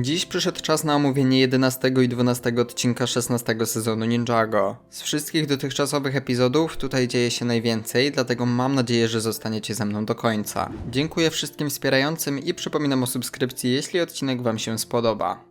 Dziś przyszedł czas na omówienie 11 i 12 odcinka 16 sezonu Ninjago. Z wszystkich dotychczasowych epizodów tutaj dzieje się najwięcej, dlatego mam nadzieję, że zostaniecie ze mną do końca. Dziękuję wszystkim wspierającym i przypominam o subskrypcji, jeśli odcinek Wam się spodoba.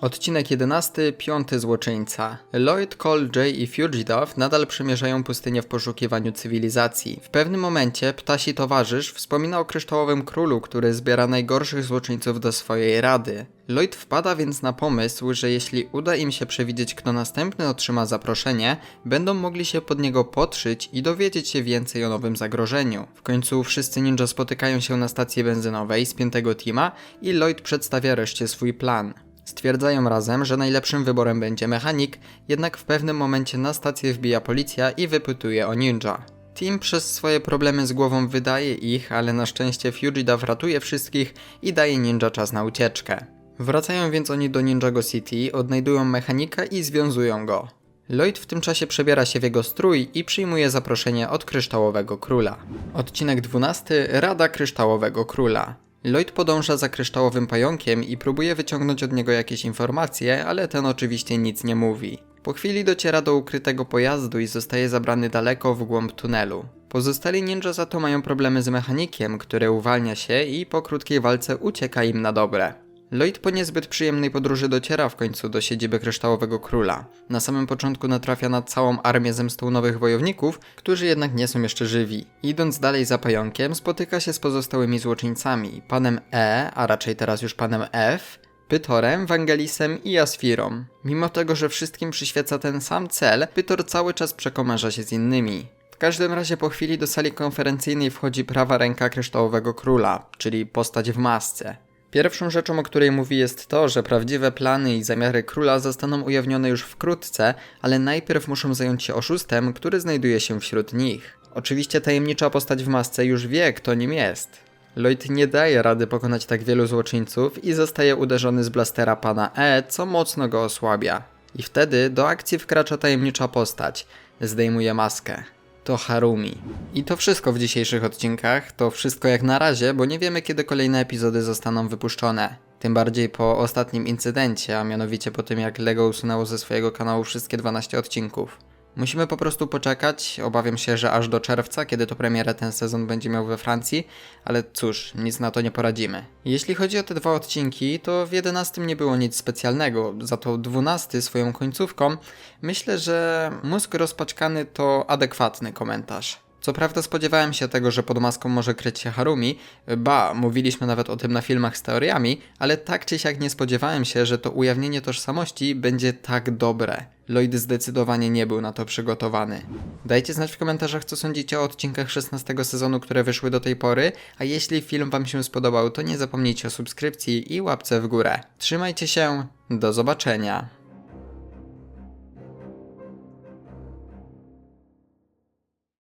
Odcinek 11, piąty złoczyńca. Lloyd, Cole, Jay i Fugitive nadal przemierzają pustynię w poszukiwaniu cywilizacji. W pewnym momencie ptasi towarzysz wspomina o kryształowym królu, który zbiera najgorszych złoczyńców do swojej rady. Lloyd wpada więc na pomysł, że jeśli uda im się przewidzieć, kto następny otrzyma zaproszenie, będą mogli się pod niego podszyć i dowiedzieć się więcej o nowym zagrożeniu. W końcu wszyscy ninja spotykają się na stacji benzynowej z piętego teama i Lloyd przedstawia reszcie swój plan. Stwierdzają razem, że najlepszym wyborem będzie mechanik, jednak w pewnym momencie na stację wbija policja i wypytuje o ninja. Team przez swoje problemy z głową wydaje ich, ale na szczęście Fugitive ratuje wszystkich i daje ninja czas na ucieczkę. Wracają więc oni do Ninjago City, odnajdują mechanika i związują go. Lloyd w tym czasie przebiera się w jego strój i przyjmuje zaproszenie od Kryształowego Króla. Odcinek 12. Rada Kryształowego Króla. Lloyd podąża za kryształowym pająkiem i próbuje wyciągnąć od niego jakieś informacje, ale ten oczywiście nic nie mówi. Po chwili dociera do ukrytego pojazdu i zostaje zabrany daleko w głąb tunelu. Pozostali ninja za to mają problemy z mechanikiem, który uwalnia się i po krótkiej walce ucieka im na dobre. Lloyd po niezbyt przyjemnej podróży dociera w końcu do siedziby Kryształowego Króla. Na samym początku natrafia na całą armię zemstą nowych wojowników, którzy jednak nie są jeszcze żywi. Idąc dalej za pająkiem, spotyka się z pozostałymi złoczyńcami, panem E, a raczej teraz już panem F, Pytorem, Wangelisem i Asfirą. Mimo tego, że wszystkim przyświeca ten sam cel, Pytor cały czas przekomarza się z innymi. W każdym razie po chwili do sali konferencyjnej wchodzi prawa ręka Kryształowego Króla, czyli postać w masce. Pierwszą rzeczą, o której mówi jest to, że prawdziwe plany i zamiary króla zostaną ujawnione już wkrótce, ale najpierw muszą zająć się oszustem, który znajduje się wśród nich. Oczywiście tajemnicza postać w masce już wie, kto nim jest. Lloyd nie daje rady pokonać tak wielu złoczyńców i zostaje uderzony z blastera pana E, co mocno go osłabia. I wtedy do akcji wkracza tajemnicza postać. Zdejmuje maskę to Harumi. I to wszystko w dzisiejszych odcinkach. To wszystko jak na razie, bo nie wiemy kiedy kolejne epizody zostaną wypuszczone. Tym bardziej po ostatnim incydencie, a mianowicie po tym jak LEGO usunęło ze swojego kanału wszystkie 12 odcinków. Musimy po prostu poczekać. Obawiam się, że aż do czerwca, kiedy to premierę ten sezon będzie miał we Francji, ale cóż, nic na to nie poradzimy. Jeśli chodzi o te dwa odcinki, to w 11 nie było nic specjalnego, za to 12 swoją końcówką myślę, że mózg rozpaczkany to adekwatny komentarz. Co prawda spodziewałem się tego, że pod maską może kryć się Harumi, ba, mówiliśmy nawet o tym na filmach z teoriami, ale tak czy siak nie spodziewałem się, że to ujawnienie tożsamości będzie tak dobre. Lloyd zdecydowanie nie był na to przygotowany. Dajcie znać w komentarzach, co sądzicie o odcinkach 16 sezonu, które wyszły do tej pory, a jeśli film Wam się spodobał, to nie zapomnijcie o subskrypcji i łapce w górę. Trzymajcie się, do zobaczenia.